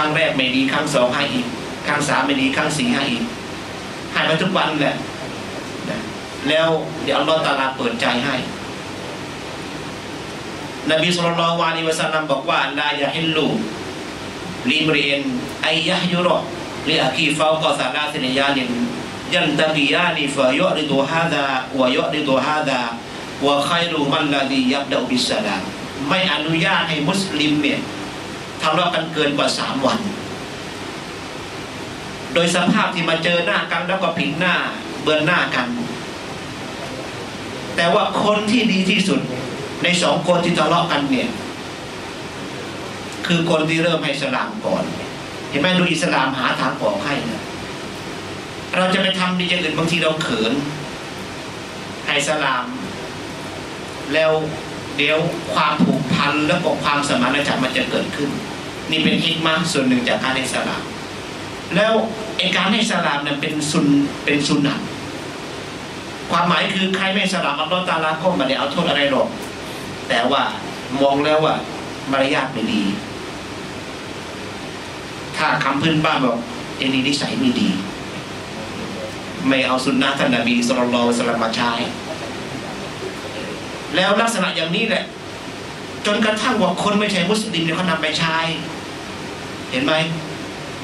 ครั้งแรกไม่ดีครั้งสองให้อีกครั้งสามไม่ดีครั้งสี่ให้อีกให้มาทุกวันแหละแล้วเดี๋ยวอัลลอฮฺตาลาเปิดใจให้ นบีสุลต่านวานิวะสัลลัมบอกว่าลายะฮิลูลิมรีนไอยะฮยุรอลิอาคีฟาวกอซาลาสินยานินยันตะกียานิฟะยุริดูฮาดาวยุริดูฮาดาวะขัยรูมันลาดียับดาบิสสลามไม่อนุญาตให้มุสลิมเนี่ย ทะเลาะกันเกินกว่าสามวัน โดยสภาพที่มาเจอหน้ากันแล้วก็ผิดหน้าเบือนหน้ากัน แต่ว่าคนที่ดีที่สุดในสองคนที่ทะเลาะกันเนี่ย คือคนที่เริ่มให้สลามก่อน เห็นไหมดูอิสลามหาทางออกให้นะเราจะไปทำดีอย่างอื่นบางทีเราเขินให้สลาม แล้ว เดี๋ยวความผูกพันแล้วก็ความสมานฉันท์มันจะเกิดขึ้น นี่เป็นฮิกมาส่วนหนึ่งจากการให้สลามแล้วไอการให้สลามเนี่ยเป็นซุนเป็นซุนนะความหมายคือใครไม่สลามอัลลอฮฺตาลาก็ไม่ได้เอาโทษอะไรหรอก แต่ว่ามองแล้วว่ามารยาทไม่ดี ถ้าคำพื้นบ้านบอกเอ็นี่นิสัยไม่ดี ไม่เอาสุนนะท่านนบีสุลต่านสลัมมาใช้ แล้วลักษณะอย่างนี้แหละ จนกระทั่งว่าคนไม่ใช่มุสลิมเนี่ยเขานำไปใช้ เห็นไหม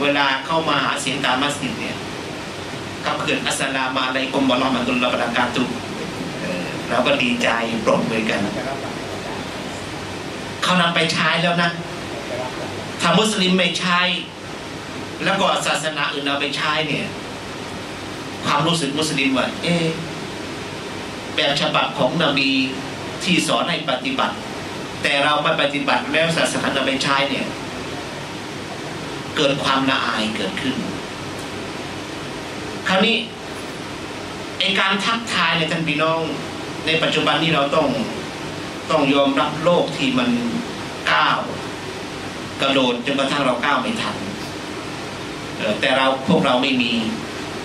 เวลาเข้ามาหาเสียงตามมัสยิดเนี่ยกับเขื่อนอัสลามาอะไรกรมบอลมันตุลลาบรากาตุเออเราก็ดีใจปรบมือกัน เขานำไปใช้แล้วนะถ้ามุสลิมไม่ใช้ แล้วก็ศาสนาอื่นเอาไปใช้เนี่ย ความรู้สึกมุสลิมว่า เอ๊แบบฉบับของนบี ที่สอนให้ปฏิบัติ แต่เราไม่ปฏิบัติแล้วศาสนาเอาไปใช้เนี่ย เกิดความละอายเกิดขึ้น คราวนี้ไอการทักทายในท่านพี่น้อง ในปัจจุบันนี้เราต้องต้องยอมรับโลกที่มันก้าวกระโดดจนกระทั่งเราก้าวไม่ทันแต่เราพวกเราไม่มี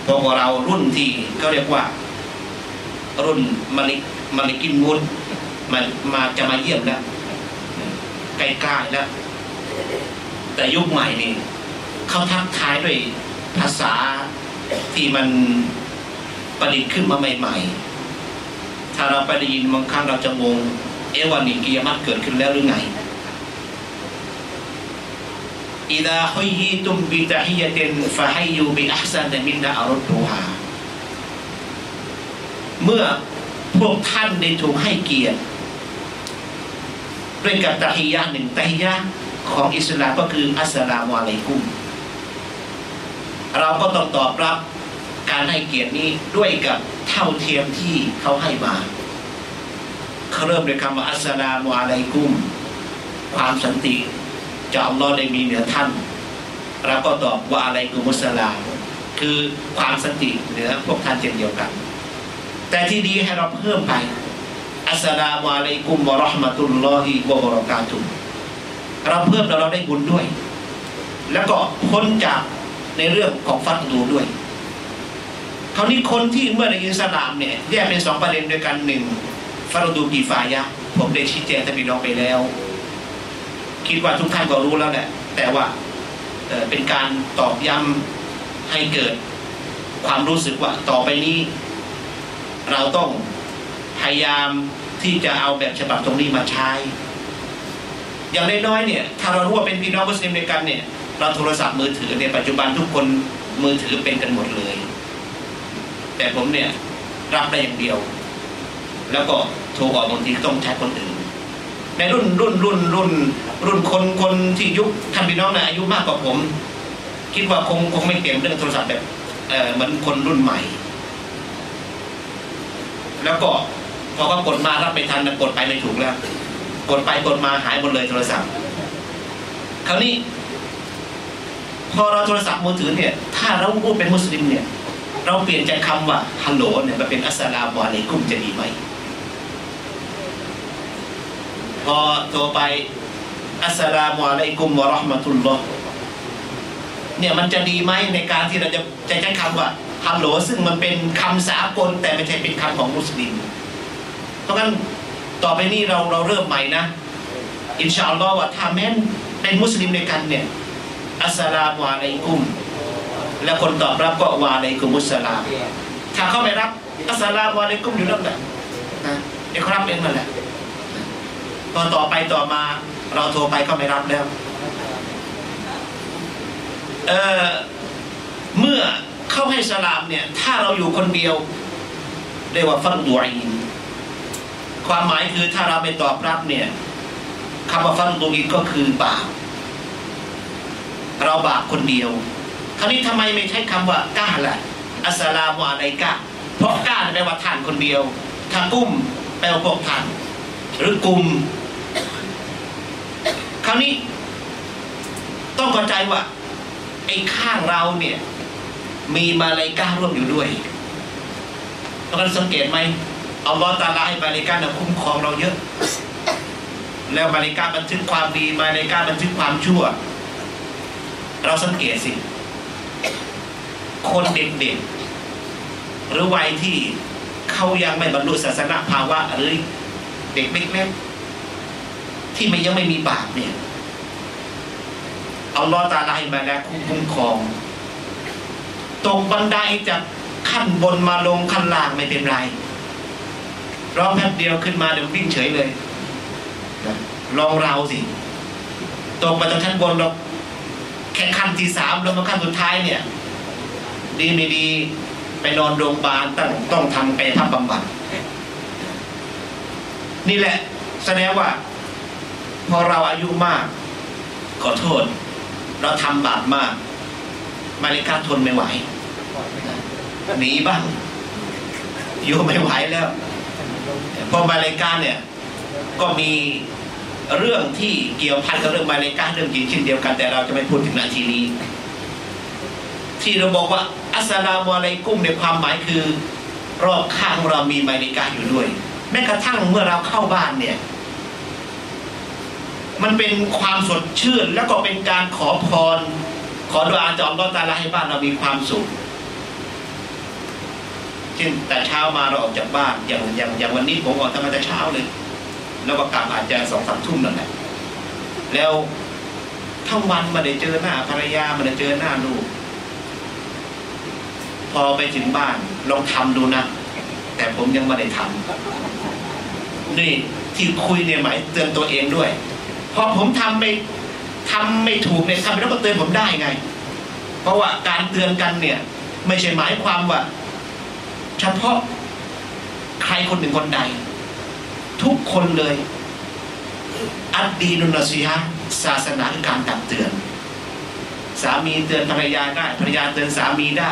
เพราะว่าเรารุ่นที่ก็เรียกว่า รุ่นมาลิมาลิกินมุด มามาจะมาเยี่ยมแล้วใกล้ๆแล้ว แต่ยุคใหม่นี่เขาทักทายด้วยภาษาที่มันประดิษฐ์ขึ้นมาใหม่ ๆ ถ้าเราไปได้ยินบางครั้งเราจะงงเอวันนี้กิยามัตเกิดขึ้นแล้วหรือไงอิดาฮุยีตุมบิตาฮิยตินฟะฮัยยูบิอัพซันมินนาอารุดูฮาเมื่อพวกท่านได้ถูกให้เกียรติ ด้วยกับตะฮิยะหนึ่งตะฮิยะของอิสลามก็คืออัสสลามุอะลัยกุม เราก็ต้องตอบรับการให้เกียรตินี้ด้วยกับเท่าเทียมที่เขาให้มาเขาเริ่มด้วยคำว่าอัสลามุอะลัยกุม ความสันติจากอัลลอฮ์ได้มีเหนือท่านเราก็ตอบว่าอะไรกุมุสลามคือความสันติเหนือพวกท่านเช่นเดียวกัน แต่ที่ดีให้เราเพิ่มไป อัสสลามุอะลัยกุมวะเราะห์มะตุลลอฮิวะบะเราะกาตุฮ์เราเพิ่มแล้วเราได้บุญด้วย แล้วก็พ้นจากในเรื่องของฟัดดูด้วยคราวนี้คนที่เมื่อในอิสลามเนี่ยแยกเป็นสองประเด็นด้วยกันหนึ่งฟัดดูกีฟายะผมได้ชี้แจงท่านพี่น้องไปแล้ว คิดว่าทุกท่านก็รู้แล้วแหละแต่ว่าเเป็นการตอบย้ำให้เกิดความรู้สึกว่าต่อไปนี้ เราต้องพยายาม ที่จะเอาแบบฉบับตรงนี้มาใช้ อย่างน้อยๆเนี่ยถ้าเรารู้ว่าเป็นพี่น้องมุสลิมในกันเนี่ยเราโทรศัพท์มือถือในยปัจจุบันทุกคนมือถือเป็นกันหมดเลย แต่ผมเนี่ยรับได้อย่างเดียว แล้วก็โทรออกบางทีต้องใช้คนอื่นในรุ่นรุ่นรุ่นรุ่น รุ่นคนคนที่ยุคท่านพี่น้องในอายุมากกว่าผม คิดว่าคงคงไม่เต็มเรื่องโทรศัพท์แบบเออเหมือนคนรุ่นใหม่ แล้วก็ พอเขากดมารับไม่ทันกดไปไม่ถูกแล้ว กดไปกดมาหายหมดเลยโทรศัพท์ คราวนี้ พอเราโทรศัพท์มือถือเนี่ย ถ้าเราพูดเป็นมุสลิมเนี่ย เราเปลี่ยนจากคำว่าฮัลโหลเนี่ยมาเป็นอัสสลามุอะลัยกุมจะดีไหมพอโทรไปอัสสลามุอะลัยกุมวะราะห์มะตุลลอฮ์เนี่ยมันจะดีไหมในการที่เราจะจะใช้คำว่าฮัลโหลซึ่งมันเป็นคำสากลแต่ไม่ใช่เป็นคำของมุสลิม ราะงั้นต่อไปนี้เราเราเริ่มใหม่นะ อินชาอัลลอฮ์ว่าถ้าแม้นเป็นมุสลิมในกันเนี่ยอัสลามุอะลัยกุม แล้วคนตอบรับก็วาอะลัยกุมุสลามถ้าเขาไม่รับอัสลามุอะลัยกุมอยู่นั่นแหละนะเดี๋ยวเขารับเองนั่นแหละตอนต่อไปต่อมาเราโทรไปก็ไม่รับแล้วเออเมื่อเข้าให้สลามเนี่ย ถ้าเราอยู่คนเดียวเรียกว่าฟังดูอิน ความหมายคือถ้าเราไม่ตอบรับเนี่ยคำว่าฟังดูอินก็คือบาปเราบาปคนเดียวคราวนี้ทำไมไม่ใช้คำว่าก้าล่ะอัสลามุอะลัยกะเพราะก้าแปลว่าท่านคนเดียวถ้ากุ้มแปลว่าพวกท่านหรือกลุ่มคราวนี้ต้องเข้าใจว่าไอ้ข้างเราเนี่ย มีมาลายการ่วมอยู่ด้วยต้องกาสังเกตไหม อัลลอฮ์ตาลาให้มาลกาเนี่ยคุ้มครองเราเยอะ แล้วมาลกาบันทึกความดีมาลกาบันทึกความชั่ว เราสังเกตสิ คนเด็กๆหรือวัยที่เขายังไม่บรรลุศาสนาภาวะหรือเด็กเล็กๆที่มันยังไม่มีบาปเนี่ยเอาลอฮ์ตาลาให้มาแล้วคุ้มครองตกบันไดจากขั้นบนมาลงขั้นล่างไม่เป็นไร รอแป๊บเดียวขึ้นมาเดี๋ยววิ่งเฉยเลยนะลองเราสิตกมาจากชั้นบนเราแค่ขั้นที่สามแล้วมาขั้นสุดท้ายเนี่ย ดีไม่ดีไปนอนโรงพยาบาลต้องต้องทำกายภาพบำบัดนี่แหละ แสดงว่า พอเราอายุมาก ขอโทษ เราทำบาปมาก มาริกาทนไม่ไหวหนีบ้างอยู่ไม่ไหวแล้ว เพอมาเลกาเนี่ยก็มีเรื่องที่เกี่ยวพันกับเรื่องมาเลกาเรื่องจริงเช่นเดียวกันแต่เราจะไม่พูดถึงนาทีนี้ ที่เราบอกว่าอัสลามุอะลัยกุมในความหมายคือ รอบข้างเรามีมาเลกาอยู่ด้วย แม้กระทั่งเมื่อเราเข้าบ้านเนี่ย มันเป็นความสดชื่นแล้วก็เป็นการขอพร ขอดุอาจากอัลลอฮ์ตาลาให้บ้านเรามีความสุข ช่นแต่เช้ามาเราออกจากบ้านอย่างอย่างอย่างวันนี้ผมออกทำมาแต่เช้าเลยแล้วก็กลับอาจจะสองสามทุ่มนั่นแหละแล้วทั้งวันมาได้เจอหน้าภรรยามาได้เจอหน้าลูกพอไปถึงบ้านลองทำดูนะแต่ผมยังไม่ได้ทำนี่ที่คุยเนี่ยหมายเตือนตัวเองด้วยพอผมทำไม่ทำไม่ถูกเนี่ยทำไปแล้วก็เตือนผมได้ไง เพราะว่าการเตือนกันเนี่ย ไม่ใช่หมายความว่า เฉพาะใครคนหนึ่งคนใด ทุกคนเลย อัดดีนุนซีฮะศาสนาคือการตักเตือน สามีเตือนภรรยาได้ภรรยาเตือนสามีได้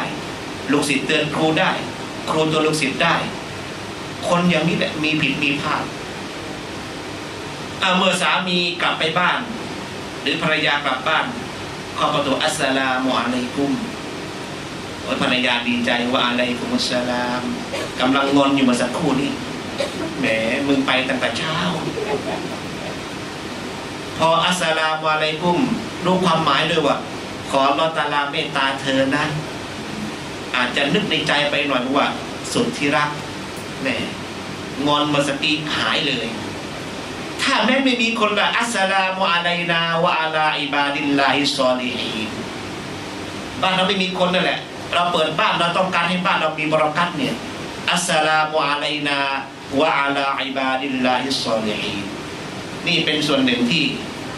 ลูกศิษย์เตือนครูได้ ครูตัวลูกศิษย์ได้ คนอย่างนี้แหละมีผิดมีพลาดเมื่อสามีกลับไปบ้าน หรือภรรยากลับบ้านขอประตูอัสสลามุอะลัยกุม ภรรยาดีใจว่าอะลัยกุมุสลามกำลังงอนอยู่เมาสักครู่นี้แหมมึงไปตั้งแต่เช้า พออัสสลามุอะลัยกุมรู้ความหมายด้วยว่า ขออัลลอตาลาเมตตาเธอนะอาจจะนึกในใจไปหน่อยว่า สุดที่รักแหมงอนมาสติหายเลย ถ้าแม้ไม่มีคนละอัสสลามุอะลัยนาวะอะลาอิบาดิลลาฮิศอลิฮีบ้านเราไม่มีคนนั่นแหละ เราเปิดบ้านเราต้องการให้บ้านเรามีบรากัตเนี่ยอัสสลามุอะลัยนาวะอะลาอิบาดิลลาฮิศอลิฮีนี่เป็นส่วนหนึ่งที่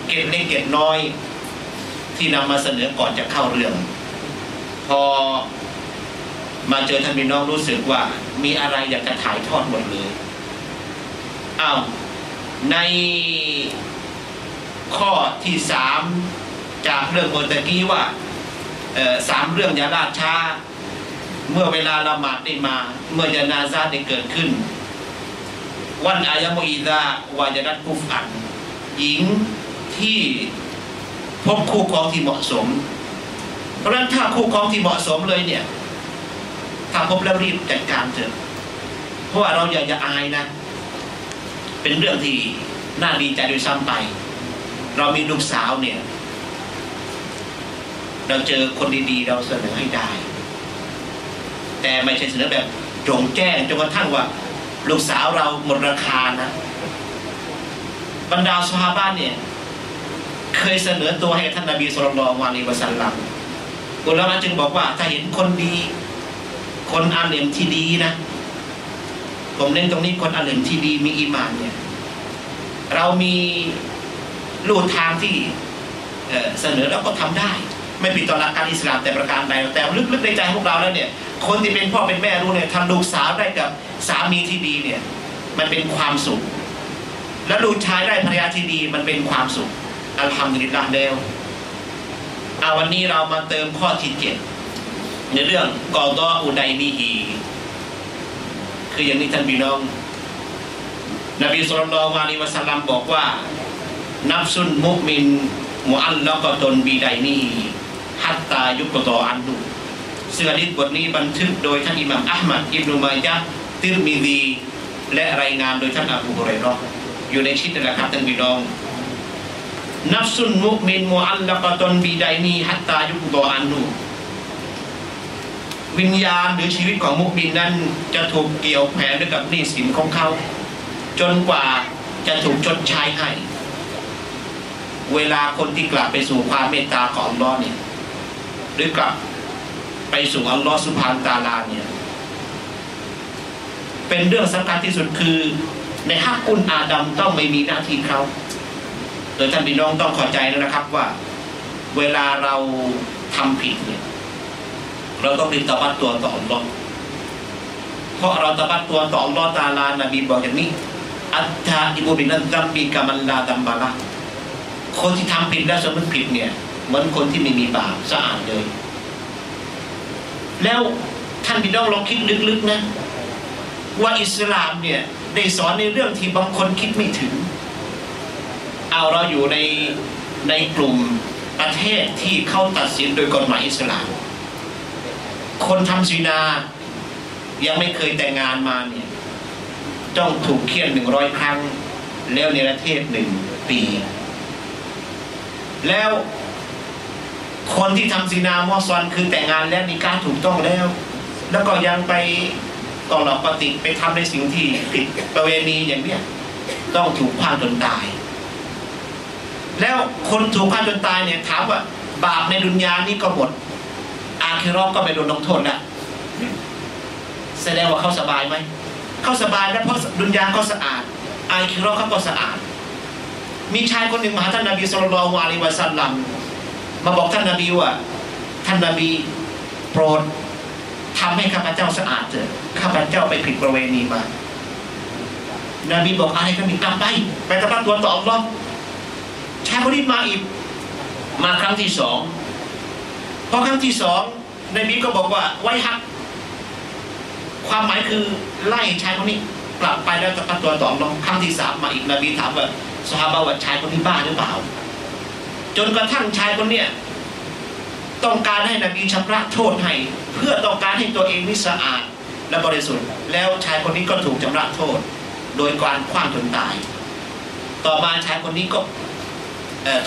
เก็บเล็กเก็บน้อย ที่นำมาเสนอก่อนจะเข้าเรื่อง พอมาเจอท่านพี่น้องรู้สึกว่ามีอะไรอยากจะถ่ายทอดหมดเลยอ้าวในข้อที่สามจากเรื่องเมื่อตะกี้ว่า สามเรื่องอย่าล่าช้า เมื่อเวลาละหมาดได้มา เมื่อยานาซาได้เกิดขึ้น วันอายะมุอีดาวายรัตกุฟอันหญิงที่พบคู่ครองที่เหมาะสม เพราะฉะนั้นถ้าคู่ครองที่เหมาะสมเลยเนี่ย ถ้าพบแล้วรีบจัดการเถอะ เพราะว่าเราอย่าอย่าอายนะ เป็นเรื่องที่น่าดีใจโดวยซ้ำไป เรามีลูกสาวเนี่ย เราเจอคนดีๆ เราเสนอให้ได้ แต่ไม่ใช่เสนอแบบโจงแจ้งจนกระทั่งว่า ลูกสาวเราหมดราคานะ บรรดาสฮาบ้านเนี่ย เคยเสนอตัวให้ท่านนบีสุลต่านวาลีวะสัลลัมอุลามะจึงบอกว่า ถ้าเห็นคนดี คนอาเลมที่ดีนะ ผมเน้นตรงนี้คนอาเลมที่ดีมีอีมานเนี่ย เรามีลู่ทางที่เเสนอแล้วก็ทำได้ ไม่ผิดต่อหลักการอิสลามแต่ประการใดแต่ลึกๆในใจพวกเราแล้วเนี่ย คนที่เป็นพ่อเป็นแม่รู้เนี่ยทำลูกสาวได้กับสามีที่ดีเนี่ย มันเป็นความสุข แล้วลูกชายได้ภรรยาที่ดีมันเป็นความสุขอัลฮัมดุลิลลาห์แล้วเอาวันนี้เรามาเติมข้อที่เจ็ดในเรื่องกอดออุดัยนีฮีคืออย่างนี้ท่านพี่น้อง นบีสุลต่านวาลีวะสัลลัมบอกว่า นับซุนมุมินมุอัลละกตนบีไดนีฮี ฮัตตายุกตออันดูซึ่งอะดิษบทนี้บันทึกโดยท่านอิหม่ามอัลมัดอิบนุมายะติรมิดีและรายงานโดยท่านอบูฮุไรเราะห์อยู่ในชิดนะครับท่านพี่น้องนับซุนมุมินมุอัลละกตนบีไดนีฮัตตายุกตออันดูวิญญาณหรือชีวิตของมุกมินนั้นจะถูกเกี่ยวแผนด้วยกับหนี้สินของเขา จนกว่าจะถูกชดใช้ให้ เวลาคนที่กลับไปสู่ความเมตตาของอัลลอฮ์เนี่ย หรือกลับไปสู่อัลลอฮ์สุภานตาลาเนี่ยเป็นเรื่องสำคัญที่สุดคือ ในฮักกุลอาดัมต้องไม่มีหน้าที่เขาโดยท่านพี่น้องต้องเข้าใจนะครับว่า เวลาเราทำผิดเนี่ยเราต้องรีบตบัดตัวต่ออัลลอฮ์เพราะเราตบัดตัวต่ออัลลอฮ์ตาลานบีบอกอย่างนี้อัตตาอิบุบินันดัมบีกามันลาดัมบาละคนที่ทำผิดแล้วสำนึกผิดเนี่ย เหมือนคนที่ไม่มีบาปสะอาดเลย แล้วท่านพี่น้องลองคิดลึกๆนะ ว่าอิสลามเนี่ยได้สอนในเรื่องที่บางคนคิดไม่ถึง เอาเราอยู่ในในกลุ่มประเทศที่เข้าตัดสินโดยกฎหมายอิสลาม คนทำศีนายังไม่เคยแต่งงานมาเนี่ยต้องถูกเคี่ยนหนึ่งร้อยครั้ง แล้วในประเทศหนึ่งปี แล้ว คนที่ทำซีนามอซอนคือแต่งงานแล้วมีการถูกต้องแล้ว แล้วก็ยังไปต่อหลอกปฏิไปทำในสิ่งที่ผิดประเวณีอย่างเนี้ยต้องถูกฆ่าจนตาย แล้วคนถูกฆ่าจนตายเนี่ยถามว่า บาปในดุนยานี่ก็หมด อาคิรอก็ไม่โดนลงโทษแล้วแสดงว่าเขาสบายไหมเขาสบายแล้วเพราะดุนยาก็สะอาด อาคิรอเขาก็สะอาด มีชายคนหนึ่งมาหาท่านนบีสุลต่านอะลัยวะสัลลัม มาบอกท่านนบีว่า ท่านนบีโปรดทำให้ข้าพเจ้าสะอาดเถอะข้าพเจ้าไปผิดประเวณีมานบีบอกอะไรกันอีกกลับไป ไปตะบัดตัวต่ออัลลอฮ์ชายคนนี้มาอีก มาครั้งที่สองพอครั้งที่สองนบีก็บอกว่า ไว้ฮัก ความหมายคือไล่ชายคนนี้กลับไปแล้วตะบัดตัวต่ออัลลอฮ์ครั้งที่สามมาอีกนบีถามว่าสฮาบะว่าชายคนนี้บ้าหรือเปล่า จนกระทั่งชายคนเนี้ยต้องการให้นบีชำระโทษให้เพื่อต้องการให้ตัวเองนี่สะอาดและบริสุทธิ์ แล้วชายคนนี้ก็ถูกชำระโทษ โดยการคว้างจนตาย ต่อมาชายคนนี้ก็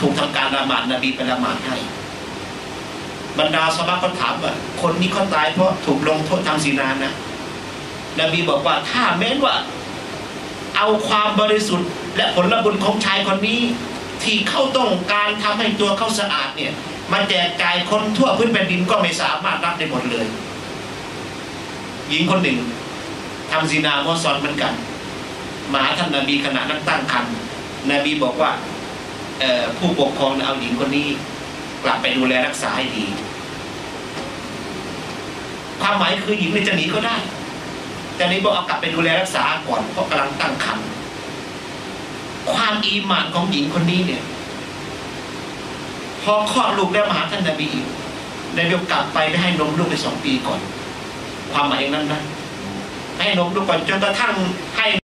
ถูกทำการละหมาดนบีไปละหมาดให้บรรดาสมาก็ถามว่า คนนี้เขาตายเพราะถูกลงโทษทางศีนานะ นบีบอกว่าถ้าแม้นว่า เอาความบริสุทธิ์ และผลบุญของชายคนนี้ ที่เขาต้องการทำให้ตัวเขาสะอาดเนี่ยมาแจกจ่ายคนทั่วพื้นแผ่นดินก็ไม่สามารถรับได้หมดเลย หญิงคนหนึ่งทำซีนามอซอนเหมือนกันมาหาท่านนาบีขณะนั้นตั้งครรภ์นบีบอกว่าผู้ปกครองเอาหญิงคนนี้กลับไปดูแลรักษาให้ดีความหมายคือหญิงเนี่ยจะหนีก็ได้ แต่นี้บอกเอากลับไปดูแลรักษาก่อนเพราะกำลังตั้งครรภ์ ความอีหมานของหญิงคนนี้เนี่ย พอคลอดลูกแล้วมาหาท่านนบีอีกนบีกลับไปไม่ให้นมลูกไปสองปีก่อน ความหมายอย่างนั้นนะให้นมลูกก่อนจนกระทั่งให้